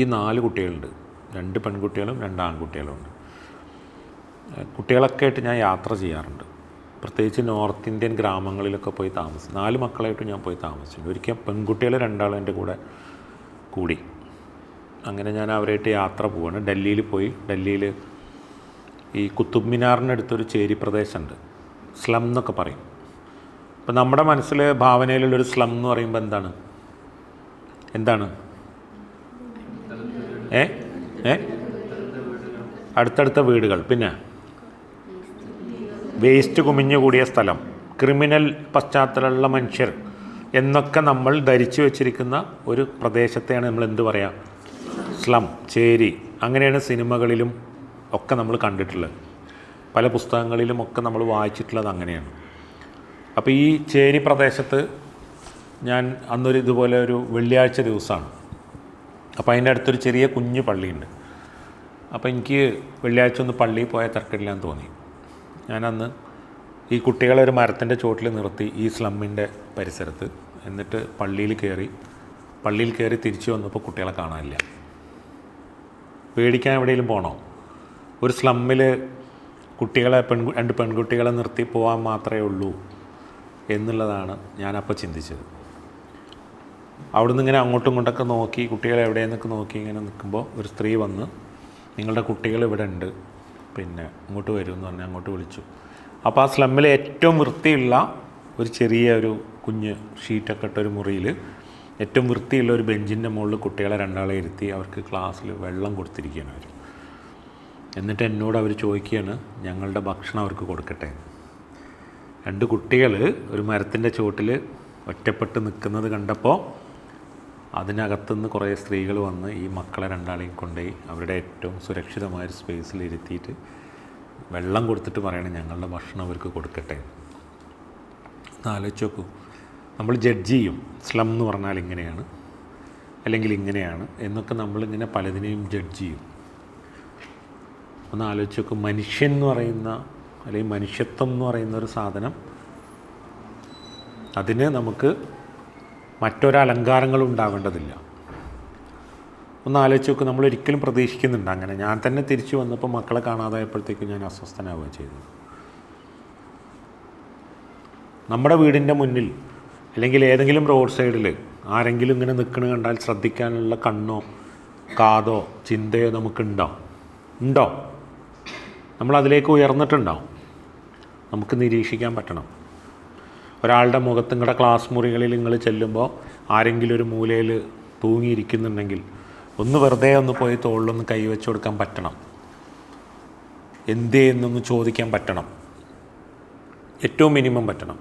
എനിക്ക് നാല് കുട്ടികളുണ്ട്. രണ്ട് പെൺകുട്ടികളും രണ്ട് ആൺകുട്ടികളും ഉണ്ട്. കുട്ടികളൊക്കെ ആയിട്ട് ഞാൻ യാത്ര ചെയ്യാറുണ്ട്. പ്രത്യേകിച്ച് നോർത്ത് ഇന്ത്യൻ ഗ്രാമങ്ങളിലൊക്കെ പോയി താമസിച്ചു നാല് മക്കളായിട്ട് ഞാൻ പോയി താമസിച്ചു ഒരിക്കൽ പെൺകുട്ടികൾ രണ്ടാളും എന്റെ കൂടെ കൂടി. അങ്ങനെ ഞാൻ അവരായിട്ട് യാത്ര പോവാണ്. ഡൽഹിയിൽ പോയി. ഡൽഹിയിൽ ഈ കുത്തുബ് മിനാറിനടുത്തൊരു ചേരി പ്രദേശമുണ്ട്. സ്ലം എന്നൊക്കെ പറയും. അപ്പം നമ്മുടെ മനസ്സിൽ ഭാവനയിലുള്ളൊരു സ്ലം എന്ന് പറയുമ്പോൾ എന്താണ്? എന്താണ്? ഏ? ഏ? അടുത്തടുത്ത വീടുകൾ. പിന്നെ? വേസ്റ്റ് കുമിഞ്ഞു കൂടിയ സ്ഥലം. ക്രിമിനൽ പശ്ചാത്തലമുള്ള മനുഷ്യർ എന്നൊക്കെ നമ്മൾ ധരിച്ചു വച്ചിരിക്കുന്ന ഒരു പ്രദേശത്തെയാണ് നമ്മൾ എന്ത് പറയുക സ്ലം ചേരി. അങ്ങനെയാണ് സിനിമകളിലും ഒക്കെ നമ്മൾ കണ്ടിട്ടുള്ളത്. പല പുസ്തകങ്ങളിലും ഒക്കെ നമ്മൾ വായിച്ചിട്ടുള്ളത് അങ്ങനെയാണ്. അപ്പോൾ ഈ ചേരി പ്രദേശത്ത് ഞാൻ അന്നൊരു ഇതുപോലെ ഒരു വെള്ളിയാഴ്ച ദിവസമാണ്. അപ്പോൾ അതിന്റെ അടുത്തൊരു ചെറിയ കുഞ്ഞു പള്ളിയുണ്ട്. അപ്പോൾ എനിക്ക് വെള്ളിയാഴ്ച ഒന്ന് പള്ളിയിൽ പോയാൽ എന്ന് തോന്നി. ഞാനന്ന് ഈ കുട്ടികളെ ഒരു മരത്തിന്റെ ചോട്ടിൽ നിർത്തി ഈ സ്ലമ്മിന്റെ പരിസരത്ത് എന്നിട്ട് പള്ളിയിൽ കയറി പള്ളിയിൽ കയറി തിരിച്ചു വന്നപ്പോൾ കുട്ടികളെ കാണാനില്ല. പേടിക്കാൻ എവിടെയെങ്കിലും പോകണോ ഒരു സ്ലമ്മിൽ കുട്ടികളെ പെൺ രണ്ട് പെൺകുട്ടികളെ നിർത്തി പോകാൻ മാത്രമേ ഉള്ളൂ എന്നുള്ളതാണ് ഞാനപ്പോൾ ചിന്തിച്ചത്. അവിടുന്ന് ഇങ്ങനെ അങ്ങോട്ടും ഇങ്ങോട്ടൊക്കെ നോക്കി കുട്ടികളെ എവിടെയെന്നൊക്കെ നോക്കി ഇങ്ങനെ നിൽക്കുമ്പോൾ ഒരു സ്ത്രീ വന്ന് നിങ്ങളുടെ കുട്ടികൾ ഇവിടെ ഉണ്ട്. പിന്നെ ഇങ്ങോട്ട് വരും എന്ന് പറഞ്ഞാൽ അങ്ങോട്ട് വിളിച്ചു. അപ്പോൾ ആ സ്ലമ്മിലെ ഏറ്റവും വൃത്തിയുള്ള ഒരു ചെറിയ ഒരു കുഞ്ഞ് ഷീറ്റൊക്കെ ഇട്ട ഒരു മുറിയിൽ ഏറ്റവും വൃത്തിയുള്ള ഒരു ബെഞ്ചിന്റെ മുകളിൽ കുട്ടികളെ രണ്ടാളെ ഇരുത്തി അവർക്ക് ക്ലാസ്സിൽ വെള്ളം കൊടുത്തിരിക്കുകയാണ് അവർ. എന്നിട്ട് എന്നോട് അവർ ചോദിക്കുകയാണ് ഞങ്ങളുടെ ഭക്ഷണം അവർക്ക് കൊടുക്കട്ടെ? രണ്ട് കുട്ടികൾ ഒരു മരത്തിന്റെ ചുവട്ടിൽ ഒറ്റപ്പെട്ട് നിൽക്കുന്നത് കണ്ടപ്പോൾ അതിനകത്തുനിന്ന് കുറേ സ്ത്രീകൾ വന്ന് ഈ മക്കളെ രണ്ടാളെയും കൊണ്ടുപോയി അവരുടെ ഏറ്റവും സുരക്ഷിതമായ സ്പേസിൽ ഇരുത്തിയിട്ട് വെള്ളം കൊടുത്തിട്ട് പറയണം ഞങ്ങളുടെ ഭക്ഷണം അവർക്ക് കൊടുക്കട്ടെ. ആലോചിച്ച് നോക്കൂ. നമ്മൾ ജഡ്ജ് ചെയ്യും. സ്ലം എന്ന് പറഞ്ഞാൽ ഇങ്ങനെയാണ് അല്ലെങ്കിൽ ഇങ്ങനെയാണ് എന്നൊക്കെ നമ്മളിങ്ങനെ പലതിനെയും ജഡ്ജ് ചെയ്യും. ഒന്ന് ആലോചിച്ച് നോക്കും. മനുഷ്യൻ എന്ന് പറയുന്ന അല്ലെങ്കിൽ മനുഷ്യത്വം എന്ന് പറയുന്ന ഒരു സാധനം അതിന് നമുക്ക് മറ്റൊരലങ്കാരങ്ങളും ഉണ്ടാവേണ്ടതില്ല. ഒന്ന് ആലോചിച്ച് നോക്കും നമ്മൾ ഒരിക്കലും പ്രതീക്ഷിക്കുന്നുണ്ട് അങ്ങനെ. ഞാൻ തന്നെ തിരിച്ചു വന്നപ്പോൾ മക്കളെ കാണാതായപ്പോഴത്തേക്കും ഞാൻ അസ്വസ്ഥനാവുകയാണ് ചെയ്തത്. നമ്മുടെ വീടിന്റെ മുന്നിൽ അല്ലെങ്കിൽ ഏതെങ്കിലും റോഡ് സൈഡിൽ ആരെങ്കിലും ഇങ്ങനെ നിൽക്കണ കണ്ടാൽ ശ്രദ്ധിക്കാനുള്ള കണ്ണോ കാതോ ചിന്തയോ നമുക്കുണ്ടോ? ഉണ്ടോ? നമ്മളതിലേക്ക് ഉയർന്നിട്ടുണ്ടോ? നമുക്ക് നിരീക്ഷിക്കാൻ പറ്റണം. ഒരാളുടെ മുഖത്ത് നിങ്ങളുടെ ക്ലാസ് മുറികളിൽ നിങ്ങൾ ചെല്ലുമ്പോൾ ആരെങ്കിലും ഒരു മൂലയിൽ തൂങ്ങിയിരിക്കുന്നുണ്ടെങ്കിൽ ഒന്ന് വെറുതെ ഒന്ന് പോയി തോളിലൊന്ന് കൈവച്ച് കൊടുക്കാൻ പറ്റണം. എന്തേ എന്നൊന്ന് ചോദിക്കാൻ പറ്റണം. ഏറ്റവും മിനിമം പറ്റണം.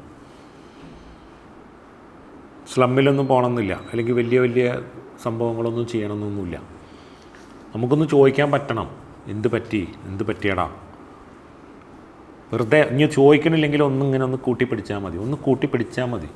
സ്ലമ്മിലൊന്നും പോകണമെന്നില്ല. അല്ലെങ്കിൽ വലിയ വലിയ സംഭവങ്ങളൊന്നും ചെയ്യണമെന്നൊന്നുമില്ല. നമുക്കൊന്ന് ചോദിക്കാൻ പറ്റണം. എന്ത് പറ്റി? എന്ത് പറ്റിയടാ? വെറുതെ ഇനി ചോദിക്കണില്ലെങ്കിൽ ഒന്നും ഇങ്ങനെ ഒന്ന് കൂട്ടിപ്പിടിച്ചാൽ മതി. ഒന്ന് കൂട്ടിപ്പിടിച്ചാൽ മതി.